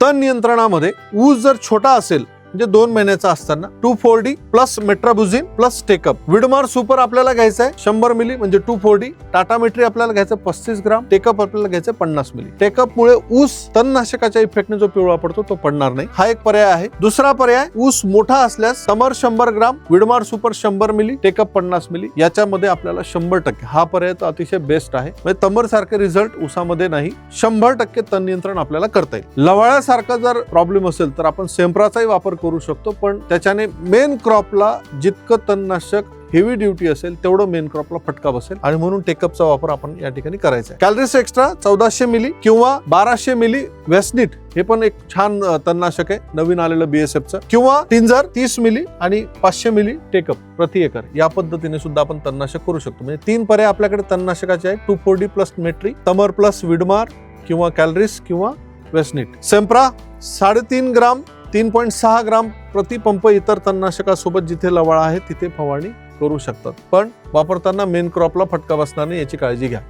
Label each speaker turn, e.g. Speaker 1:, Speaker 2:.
Speaker 1: तण नियंत्रणामध्ये ऊस जर छोटा असेल म्हणजे दोन महिन्याचा असताना. Two four D plus metribuzin plus take up Weedmar super आपल्याला घ्यायचं आहे शंभर मिली म्हणजे टू फोर डी टाटा मेट्री आपल्याला घ्यायचं पस्तीस ग्राम. टेकअप आपल्याला घ्यायचं पन्नास मिली टेकअप मुळे ऊस तणनाशकाच्या इफेक्टने जो पिवळा पडतो तो पडणार नाही. हा एक पर्याय आहे. दुसरा पर्याय ऊस मोठा असल्यास समर शंभर ग्राम विडमार सुपर शंभर मिली टेकअप पन्नास मिली याच्यामध्ये आपल्याला शंभर टक्के. हा पर्याय तर अतिशय बेस्ट आहे. म्हणजे तमर सारखे रिझल्ट ऊसामध्ये नाही. शंभर टक्के तण नियंत्रण आपल्याला करता येईल. लवाळ्यासारखा जर प्रॉब्लेम असेल तर आपण सेम्प्राचाही वापर करू शकतो पण त्याच्याने मेन क्रॉपला जितकं तणनाशक हेवी ड्युटी असेल तेवढं मेन क्रॉपला फटका बसेल. आणि म्हणून टेकअपचा वापर आपण या ठिकाणी करायचा आहे. कॅलरीज एक्स्ट्रा चौदाशे मिली किंवा बाराशे मिली वेस्निट हे पण एक छान तणनाशक आहे नवीन आलेलं बीएसएफचं किंवा टिंजर तीस मिली आणि पाचशे मिली टेकअप प्रति एकर. या पद्धतीने सुद्धा आपण तणनाशक करू शकतो. म्हणजे तीन पर्याय आपल्याकडे तणनाशकाचे आहे टू फोर डी प्लस मेट्री तमर प्लस विडमार किंवा कॅलरीज किंवा वेस्निट सेम्प्रा साडेतीन ग्राम तीन पॉईंट सहा ग्राम प्रतिपंप इतर तणनाशकासोबत जिथे लवाळा आहे तिथे फवारणी करू शकतात. पण वापरताना मेन क्रॉपला फटका बसणार नाही याची काळजी घ्या.